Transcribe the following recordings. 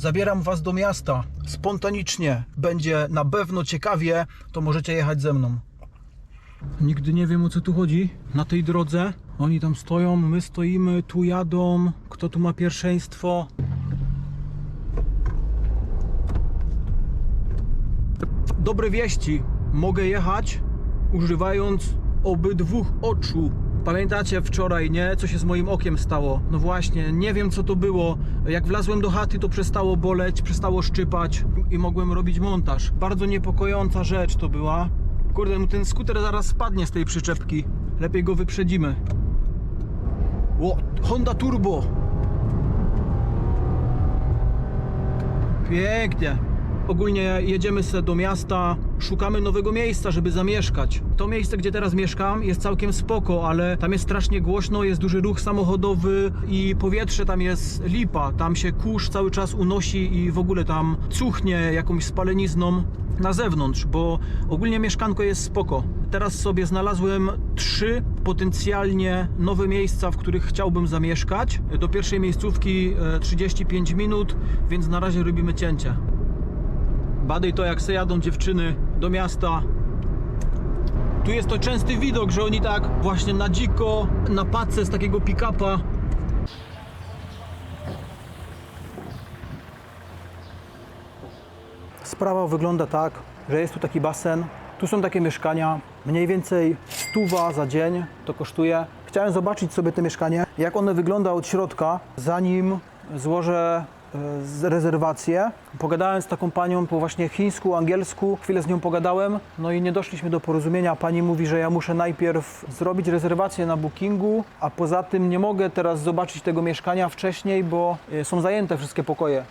Zabieram was do miasta. Spontanicznie. Będzie na pewno ciekawie, to możecie jechać ze mną. Nigdy nie wiem o co tu chodzi na tej drodze. Oni tam stoją, my stoimy, tu jadą. Kto tu ma pierwszeństwo? Dobre wieści. Mogę jechać używając obydwu oczu. Pamiętacie wczoraj, nie? Co się z moim okiem stało? No właśnie, nie wiem co to było. Jak wlazłem do chaty, to przestało boleć, przestało szczypać i mogłem robić montaż. Bardzo niepokojąca rzecz to była. Kurde, no ten skuter zaraz spadnie z tej przyczepki. Lepiej go wyprzedzimy. O, Honda Turbo. Pięknie. Ogólnie jedziemy sobie do miasta, szukamy nowego miejsca, żeby zamieszkać. To miejsce, gdzie teraz mieszkam, jest całkiem spoko, ale tam jest strasznie głośno, jest duży ruch samochodowy i powietrze tam jest lipa. Tam się kurz cały czas unosi i w ogóle tam cuchnie jakąś spalenizną na zewnątrz, bo ogólnie mieszkanko jest spoko. Teraz sobie znalazłem trzy potencjalnie nowe miejsca, w których chciałbym zamieszkać. Do pierwszej miejscówki e, 35 minut, więc na razie robimy cięcie. Badaj to, jak se jadą dziewczyny do miasta. Tu jest to częsty widok, że oni tak właśnie na dziko, na pace z takiego pick-upa. Sprawa wygląda tak, że jest tu taki basen, tu są takie mieszkania, mniej więcej stuwa za dzień to kosztuje. Chciałem zobaczyć sobie te mieszkanie, jak one wygląda od środka, zanim złożę rezerwację. Pogadałem z taką panią po właśnie chińsku, angielsku, chwilę z nią pogadałem, no i nie doszliśmy do porozumienia. Pani mówi, że ja muszę najpierw zrobić rezerwację na bookingu, a poza tym nie mogę teraz zobaczyć tego mieszkania wcześniej, bo e, są zajęte wszystkie pokoje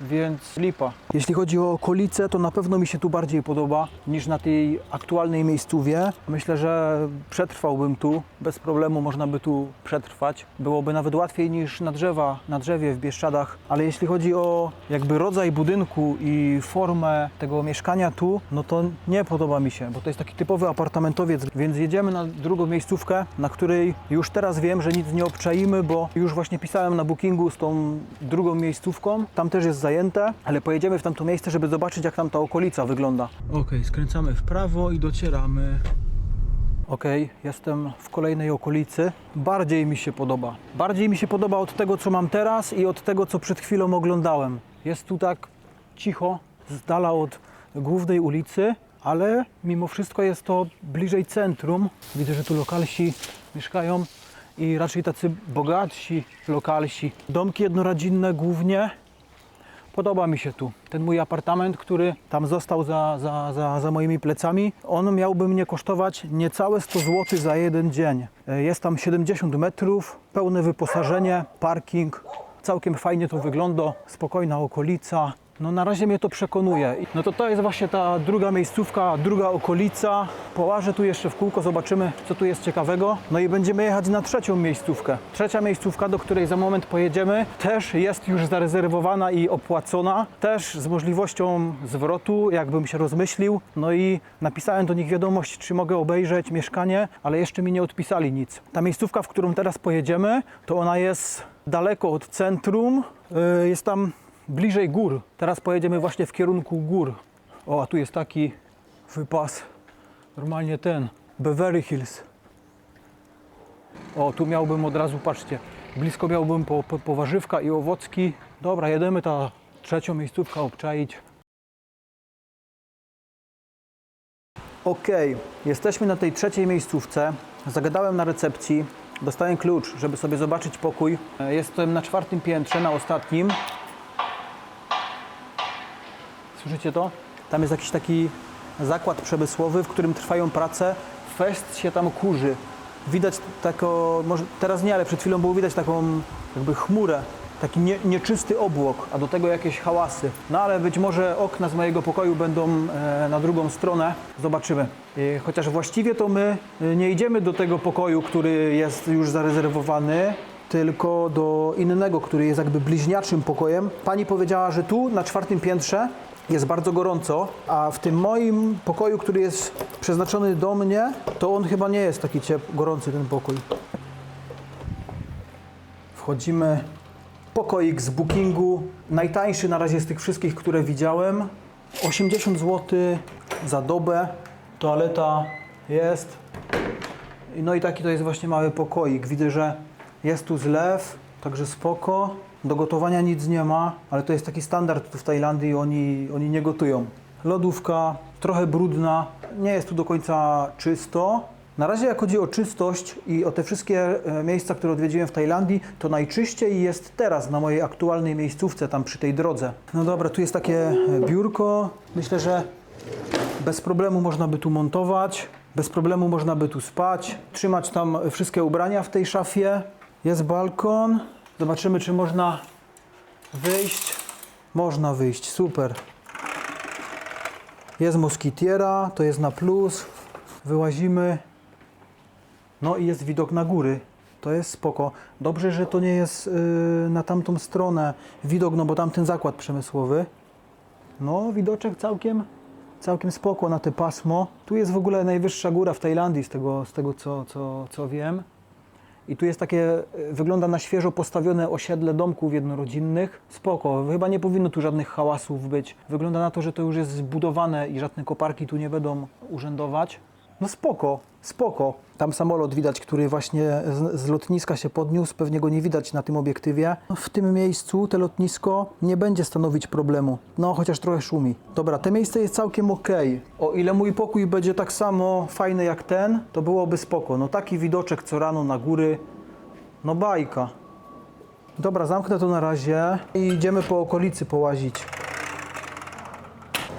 więc lipa. Jeśli chodzi o okolice, to na pewno mi się tu bardziej podoba niż na tej aktualnej miejscówie. Myślę, że przetrwałbym tu, bez problemu można by tu przetrwać. Byłoby nawet łatwiej niż na drzewa, na drzewie w Bieszczadach, ale jeśli chodzi o jakby rodzaj budynku i formę tego mieszkania tu, no to nie podoba mi się, bo to jest taki typowy apartamentowiec, więc jedziemy na drugą miejscówkę, na której już teraz wiem, że nic nie obczaimy, bo już właśnie pisałem na bookingu z tą drugą miejscówką. Tam też jest zajęte, ale pojedziemy w tamto miejsce, żeby zobaczyć, jak tam ta okolica wygląda. Ok, skręcamy w prawo i docieramy. Ok, jestem w kolejnej okolicy. Bardziej mi się podoba. Bardziej mi się podoba od tego, co mam teraz i od tego, co przed chwilą oglądałem. Jest tu tak cicho, z dala od głównej ulicy, ale mimo wszystko jest to bliżej centrum. Widzę, że tu lokalsi mieszkają i raczej tacy bogatsi lokalsi. Domki jednorodzinne głównie. Podoba mi się tu. Ten mój apartament, który tam został za, za, za, za moimi plecami, on miałby mnie kosztować niecałe 100 zł za jeden dzień. E, Jest tam 70 metrów, pełne wyposażenie, parking. Całkiem fajnie to wygląda, spokojna okolica. No na razie mnie to przekonuje. No to to jest właśnie ta druga miejscówka, druga okolica. Połażę tu jeszcze w kółko, zobaczymy co tu jest ciekawego. No i będziemy jechać na trzecią miejscówkę. Trzecia miejscówka, do której za moment pojedziemy, też jest już zarezerwowana i opłacona. Też z możliwością zwrotu, jakbym się rozmyślił. No i napisałem do nich wiadomość, czy mogę obejrzeć mieszkanie, ale jeszcze mi nie odpisali nic. Ta miejscówka, w którą teraz pojedziemy, to ona jest daleko od centrum. Yy, Jest tam bliżej gór. Teraz pojedziemy właśnie w kierunku gór. O, a tu jest taki wypas. Normalnie ten. Beverly Hills. O, tu miałbym od razu, patrzcie, blisko miałbym po, po, po warzywka i owocki. Dobra, jedziemy ta trzecią miejscówkę obczaić. Okej, jesteśmy na tej trzeciej miejscówce. Zagadałem na recepcji, dostałem klucz, żeby sobie zobaczyć pokój. E, Jestem na czwartym piętrze, na ostatnim. Słyszycie to? Tam jest jakiś taki zakład przemysłowy, w którym trwają prace. Fest się tam kurzy. Widać tako, może teraz nie, ale przed chwilą było widać taką jakby chmurę, taki nie, nieczysty obłok, a do tego jakieś hałasy. No ale być może okna z mojego pokoju będą e, na drugą stronę. Zobaczymy. E, chociaż właściwie to my e, nie idziemy do tego pokoju, który jest już zarezerwowany, tylko do innego, który jest jakby bliźniaczym pokojem. Pani powiedziała, że tu na czwartym piętrze jest bardzo gorąco, a w tym moim pokoju, który jest przeznaczony do mnie, to on chyba nie jest taki ciep- gorący ten pokój. Wchodzimy Pokoik z bookingu. Najtańszy na razie z tych wszystkich, które widziałem. 80 zł za dobę. Toaleta jest. No i taki to jest właśnie mały pokoik. Widzę, że jest tu zlew, także spoko. Do gotowania nic nie ma, ale to jest taki standard tu w Tajlandii, oni, oni nie gotują. Lodówka, trochę brudna, nie jest tu do końca czysto. Na razie jak chodzi o czystość i o te wszystkie e, miejsca, które odwiedziłem w Tajlandii, to najczyściej jest teraz na mojej aktualnej miejscówce, tam przy tej drodze. No dobra, tu jest takie e, biurko. Myślę, że bez problemu można by tu montować, bez problemu można by tu spać, trzymać tam wszystkie ubrania w tej szafie. Jest balkon. Zobaczymy, czy można wyjść. Można wyjść, super. Jest moskitiera, to jest na plus. Wyłazimy. No i jest widok na góry. To jest spoko. Dobrze, że to nie jest yy, na tamtą stronę widok, no bo tam ten zakład przemysłowy. No, widoczek całkiem, całkiem spoko na te pasmo. Tu jest w ogóle najwyższa góra w Tajlandii, z tego, z tego co, co, co wiem. I tu jest takie, y, wygląda na świeżo postawione osiedle domków jednorodzinnych. Spoko, chyba nie powinno tu żadnych hałasów być. Wygląda na to, że to już jest zbudowane i żadne koparki tu nie będą urzędować. No spoko, spoko. Tam samolot widać, który właśnie z, z lotniska się podniósł, pewnie go nie widać na tym obiektywie. No, W tym miejscu te lotnisko nie będzie stanowić problemu. No, chociaż trochę szumi. Dobra, to miejsce jest całkiem ok. O ile mój pokój będzie tak samo fajny jak ten, to byłoby spoko. No taki widoczek co rano na góry, no bajka. Dobra, zamknę to na razie i idziemy po okolicy połazić.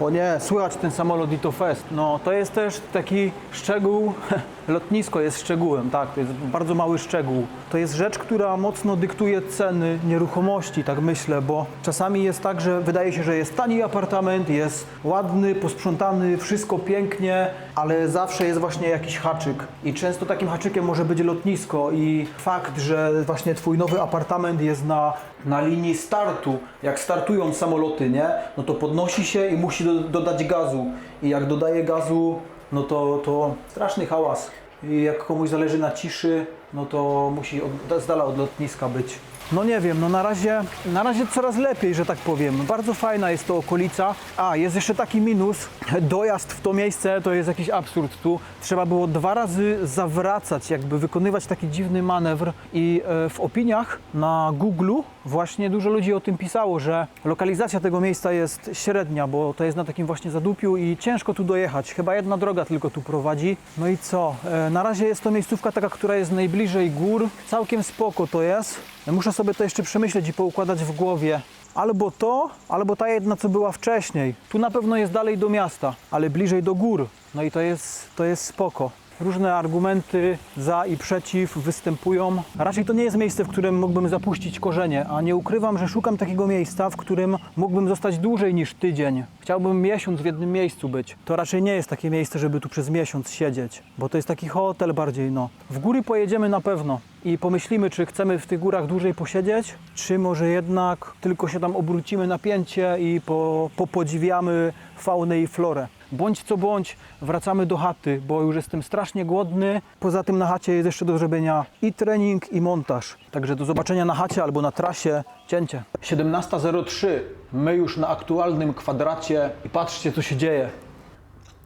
O nie, słychać ten samolot i to fest. No, to jest też taki szczegół. Lotnisko jest szczegółem, tak, to jest bardzo mały szczegół. To jest rzecz, która mocno dyktuje ceny nieruchomości, tak myślę, bo czasami jest tak, że wydaje się, że jest tani apartament, jest ładny, posprzątany, wszystko pięknie, ale zawsze jest właśnie jakiś haczyk. I często takim haczykiem może być lotnisko i fakt, że właśnie twój nowy apartament jest na, na linii startu, jak startują samoloty, nie? No to podnosi się i musi do, dodać gazu. I jak dodaje gazu, no to, to straszny hałas. I jak komuś zależy na ciszy, no to musi od, z dala od lotniska być. No nie wiem, no na razie, na razie coraz lepiej, że tak powiem. Bardzo fajna jest to okolica. A, jest jeszcze taki minus. Dojazd w to miejsce to jest jakiś absurd tu. Trzeba było dwa razy zawracać, jakby wykonywać taki dziwny manewr. I e, w opiniach na Google właśnie dużo ludzi o tym pisało, że lokalizacja tego miejsca jest średnia, bo to jest na takim właśnie zadupiu i ciężko tu dojechać. Chyba jedna droga tylko tu prowadzi. No i co? E, Na razie jest to miejscówka taka, która jest najbliżej gór. Całkiem spoko to jest. Muszę sobie to jeszcze przemyśleć i poukładać w głowie. Albo to, albo ta jedna, co była wcześniej. Tu na pewno jest dalej do miasta, ale bliżej do gór. No i to jest, to jest spoko. Różne argumenty za i przeciw występują. Raczej to nie jest miejsce, w którym mógłbym zapuścić korzenie, a nie ukrywam, że szukam takiego miejsca, w którym mógłbym zostać dłużej niż tydzień. Chciałbym miesiąc w jednym miejscu być. To raczej nie jest takie miejsce, żeby tu przez miesiąc siedzieć, bo to jest taki hotel bardziej, no. W góry pojedziemy na pewno i pomyślimy, czy chcemy w tych górach dłużej posiedzieć, czy może jednak tylko się tam obrócimy na pięcie i po, popodziwiamy faunę i florę. Bądź co bądź, wracamy do chaty, bo już jestem strasznie głodny. Poza tym na chacie jest jeszcze do zrobienia i trening, i montaż. Także do zobaczenia na chacie albo na trasie. Cięcie. 17.03. My już na aktualnym kwadracie i patrzcie, co się dzieje.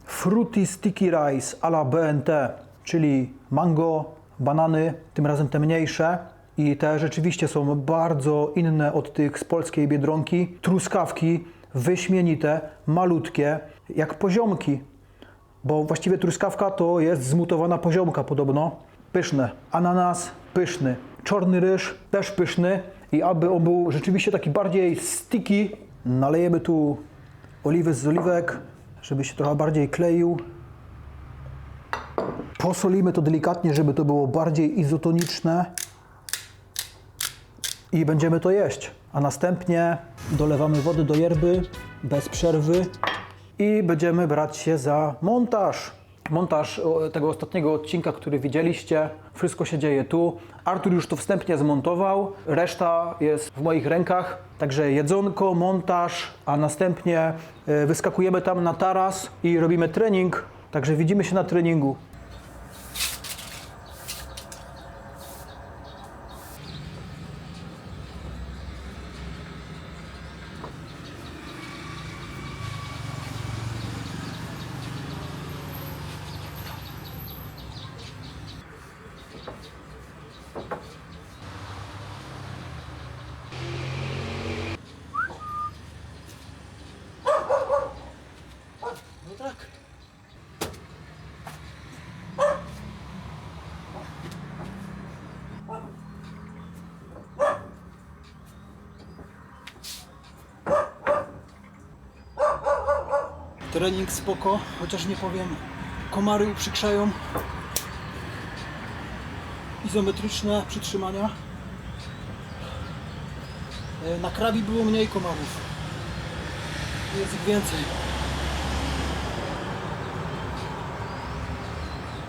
Fruity Sticky Rice a la BNT, czyli mango, banany, tym razem te mniejsze. I te rzeczywiście są bardzo inne od tych z polskiej biedronki. Truskawki wyśmienite, malutkie, jak poziomki. Bo właściwie truskawka to jest zmutowana poziomka podobno. Pyszne. Ananas pyszny. Czarny ryż też pyszny. I aby on był rzeczywiście taki bardziej sticky, nalejemy tu oliwy z oliwek, żeby się trochę bardziej kleił. Posolimy to delikatnie, żeby to było bardziej izotoniczne. I będziemy to jeść. A następnie dolewamy wody do yerby bez przerwy i będziemy brać się za montaż. Montaż o, tego ostatniego odcinka, który widzieliście, wszystko się dzieje tu. Artur już to wstępnie zmontował, reszta jest w moich rękach. Także jedzonko, montaż, a następnie e, wyskakujemy tam na taras i robimy trening. Także widzimy się na treningu. Trening spoko, chociaż nie powiem, komary uprzykrzają. Izometryczne przytrzymania. E, Na krabi było mniej komarów. Jest ich więcej.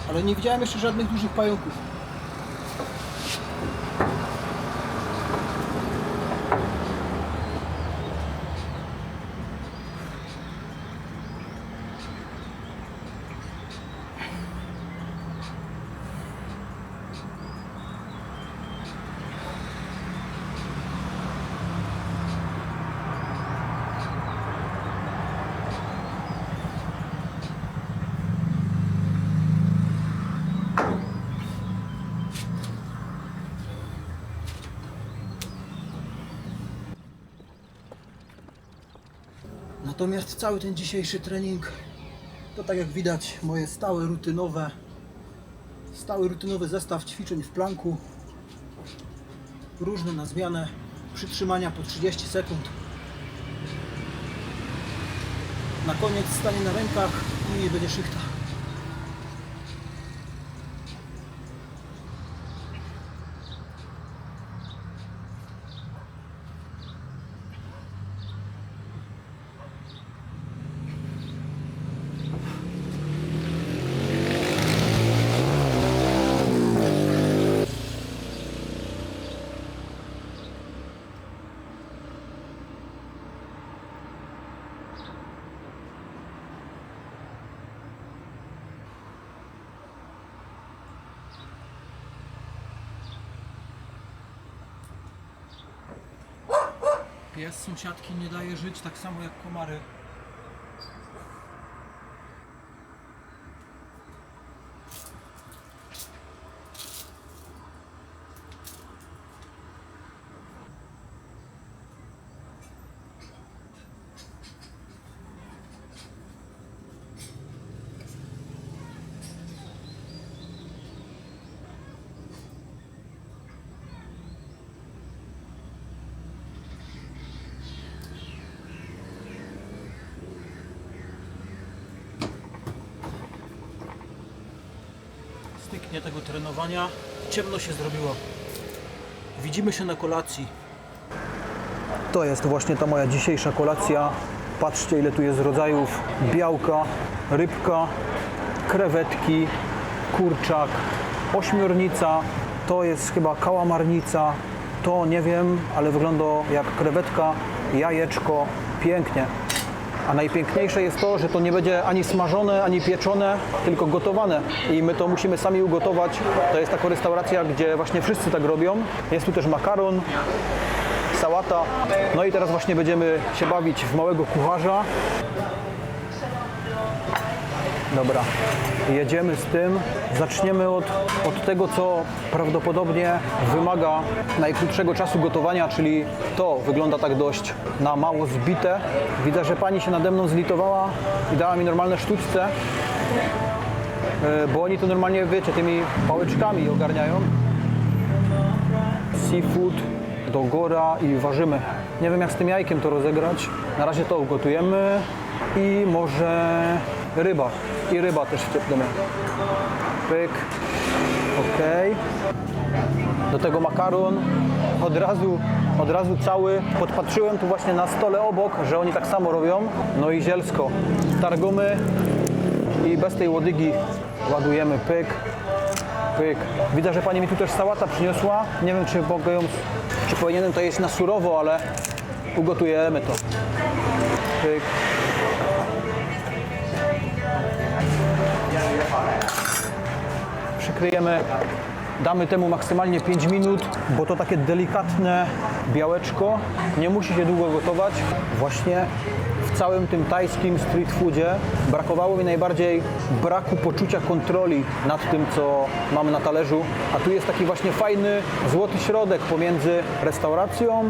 Ale nie widziałem jeszcze żadnych dużych pająków. Natomiast cały ten dzisiejszy trening to tak jak widać moje stałe rutynowe stały rutynowy zestaw ćwiczeń w planku. Różne na zmianę przytrzymania po 30 sekund. Na koniec stanie na rękach i będzie szychta Pies sąsiadki nie daje żyć tak samo jak komary. Tego trenowania. Ciemno się zrobiło. Widzimy się na kolacji. To jest właśnie ta moja dzisiejsza kolacja. Patrzcie ile tu jest rodzajów białka, rybka, krewetki, kurczak, ośmiornica, to jest chyba kałamarnica, to nie wiem, ale wygląda jak krewetka, jajeczko, pięknie. A najpiękniejsze jest to, że to nie będzie ani smażone, ani pieczone, tylko gotowane. I my to musimy sami ugotować. To jest taka restauracja, gdzie właśnie wszyscy tak robią. Jest tu też makaron, sałata. No i teraz właśnie będziemy się bawić w małego kucharza. Dobra, jedziemy z tym. Zaczniemy od, od tego, co prawdopodobnie wymaga najkrótszego czasu gotowania, czyli to wygląda tak dość na mało zbite. Widzę, że pani się nade mną zlitowała i dała mi normalne sztućce, e, bo oni to normalnie, wiecie, tymi pałeczkami ogarniają. Seafood do gora i ważymy. Nie wiem, jak z tym jajkiem to rozegrać. Na razie to ugotujemy i może ryba. I ryba też wciepniemy. Pyk. Ok. Do tego makaron. Od razu, od razu cały. Podpatrzyłem tu właśnie na stole obok, że oni tak samo robią. No i zielsko. Targomy i bez tej łodygi ładujemy pyk. Pyk. Widzę, że pani mi tu też sałata przyniosła. Nie wiem, czy mogę ją, czy powinienem to jeść na surowo, ale ugotujemy to. Pyk. Damy temu maksymalnie 5 minut, bo to takie delikatne białeczko. Nie musi się długo gotować. Właśnie w całym tym tajskim street foodzie brakowało mi najbardziej braku poczucia kontroli nad tym, co mamy na talerzu, a tu jest taki właśnie fajny złoty środek pomiędzy restauracją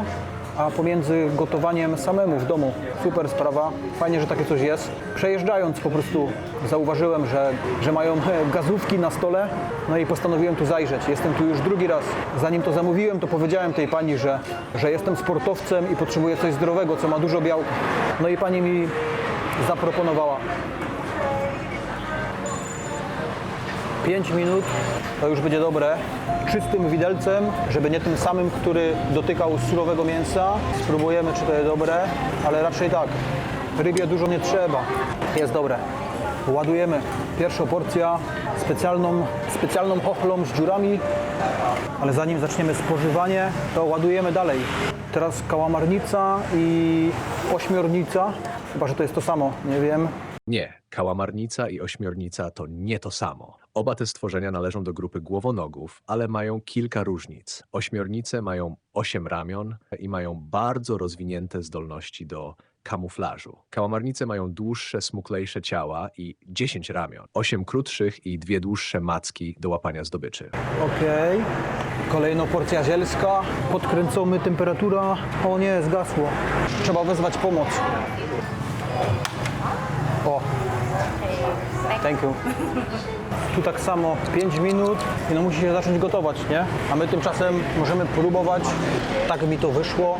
a pomiędzy gotowaniem samemu w domu. Super sprawa, fajnie, że takie coś jest. Przejeżdżając po prostu zauważyłem, że, że mają gazówki na stole, no i postanowiłem tu zajrzeć. Jestem tu już drugi raz. Zanim to zamówiłem, to powiedziałem tej pani, że, że jestem sportowcem i potrzebuję coś zdrowego, co ma dużo białka. No i pani mi zaproponowała. 5 minut to już będzie dobre. Czystym widelcem, żeby nie tym samym, który dotykał surowego mięsa. Spróbujemy, czy to jest dobre, ale raczej tak. Rybie dużo nie trzeba. Jest dobre. Ładujemy. Pierwsza porcja specjalną, specjalną chochlą z dziurami, ale zanim zaczniemy spożywanie, to ładujemy dalej. Teraz kałamarnica i ośmiornica. Chyba, że to jest to samo, nie wiem. Nie, kałamarnica i ośmiornica to nie to samo. Oba te stworzenia należą do grupy głowonogów, ale mają kilka różnic. Ośmiornice mają 8 ramion i mają bardzo rozwinięte zdolności do kamuflażu. Kałamarnice mają dłuższe, smuklejsze ciała i 10 ramion, 8 krótszych i dwie dłuższe macki do łapania zdobyczy. Okej. Kolejna porcja zielska. Podkręcony, temperatura. O nie, zgasło. Trzeba wezwać pomoc. O. Thank you. Tu tak samo 5 minut i no musi się zacząć gotować, nie? A my tymczasem możemy próbować. Tak mi to wyszło.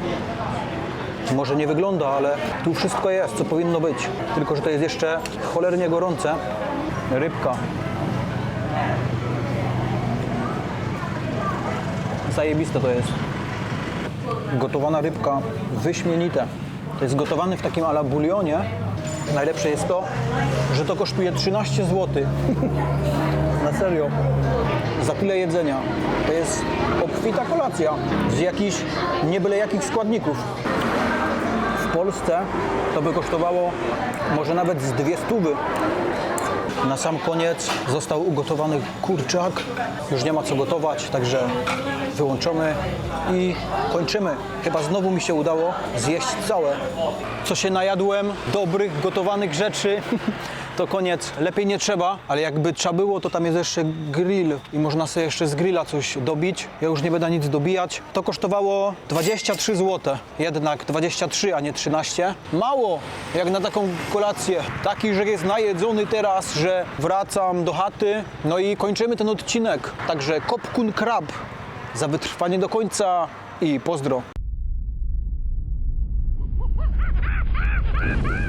Może nie wygląda, ale tu wszystko jest, co powinno być. Tylko, że to jest jeszcze cholernie gorące. Rybka. Zajebiste to jest. Gotowana rybka, wyśmienite. To jest gotowane w takim ala bulionie. Najlepsze jest to, że to kosztuje 13 zł. Na serio. Za tyle jedzenia. To jest obfita kolacja z jakichś nie byle jakich składników. W Polsce to by kosztowało może nawet z dwie stówy. Na sam koniec został ugotowany kurczak. Już nie ma co gotować, także wyłączamy i kończymy. Chyba znowu mi się udało zjeść całe. Co się najadłem dobrych, gotowanych rzeczy, to koniec. Lepiej nie trzeba, ale jakby trzeba było, to tam jest jeszcze grill i można sobie jeszcze z grilla coś dobić. Ja już nie będę nic dobijać. To kosztowało 23 zł. Jednak 23, a nie 13. Mało, jak na taką kolację. Taki, że jest najedzony teraz, że wracam do chaty. No i kończymy ten odcinek. Także Kopkun Krab za wytrwanie do końca i pozdro.